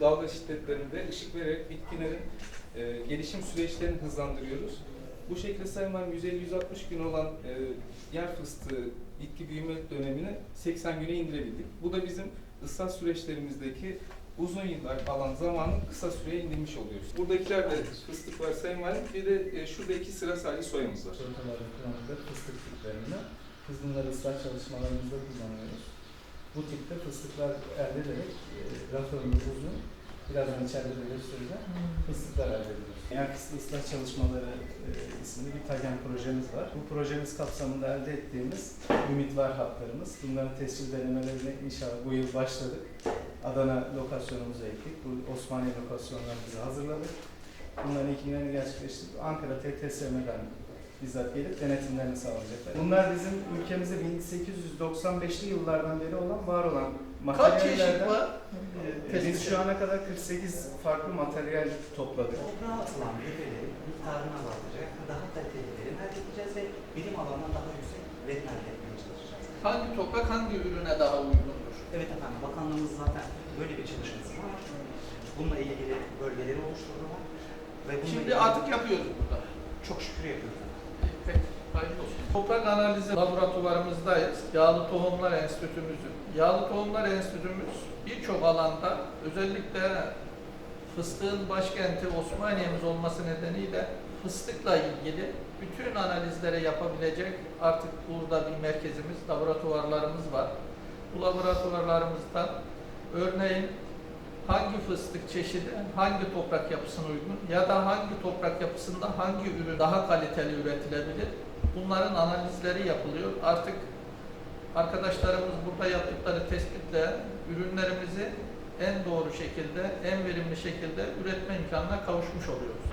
dalga şiddetlerinde ışık vererek bitkilerin e, gelişim süreçlerini hızlandırıyoruz. Bu şekilde Sayın Valim 150-160 gün olan e, yer fıstığı bitki büyüme dönemini 80 güne indirebildik. Bu da bizim ıslah süreçlerimizdeki uzun yıllar alan zamanı kısa süreye indirmiş oluyoruz. Buradakiler de fıstık var Sayın Valim. Bir de e, şurada sıra sadece soyamız var. Fıstık tiplerini kızgınları ıslah çalışmalarımızda kullanıyoruz. Bu tipte fıstıklar elde ederek e, raf ömrü uzun, birazdan içeride de göstereceğim, fıstıklar elde ediyoruz. Yakıslı ıslah çalışmaları e, isimli bir TAGEN projemiz var. Bu projemiz kapsamında elde ettiğimiz ümit var hatlarımız. Bunların tescil denemelerine inşallah bu yıl başladık. Adana lokasyonumuza ektik. Bu Osmaniye lokasyonlarımızı hazırladık. Bunların ekimlerini gerçekleştirdik. Ankara TTSM'den bizzat gelip denetimlerini sağlayacaklar. Bunlar bizim ülkemizde 1895'li yıllardan beri olan, var olan Kaç çeşit materyallerden var? e, biz şu ana kadar 48 farklı materyal topladık. Toprağa atılan gübreleri miktarını azaltacak, daha kaliteli verim elde edeceğiz ve bilim alanından daha yüksek verim elde etmeye çalışacağız. Hangi toprak hangi ürüne daha uygundur? Evet efendim, bakanlığımız zaten böyle bir çalışması var. Bununla ilgili bölgeleri oluşturdular. Ve bununla Şimdi ilgili artık yapıyoruz burada. Toprak analizi laboratuvarımızdayız. Yağlı Tohumlar Enstitümüzün. Yağlı Tohumlar Enstitümüz birçok alanda özellikle fıstığın başkenti Osmaniye'miz olması nedeniyle fıstıkla ilgili bütün analizleri yapabilecek artık burada bir merkezimiz, laboratuvarlarımız var. Bu laboratuvarlarımızdan örneğin hangi fıstık çeşidi hangi toprak yapısına uygun ya da hangi toprak yapısında hangi ürün daha kaliteli üretilebilir bunların analizleri yapılıyor. Artık arkadaşlarımız burada yaptıkları tespitle ürünlerimizi en doğru şekilde, en verimli şekilde üretme imkanına kavuşmuş oluyoruz.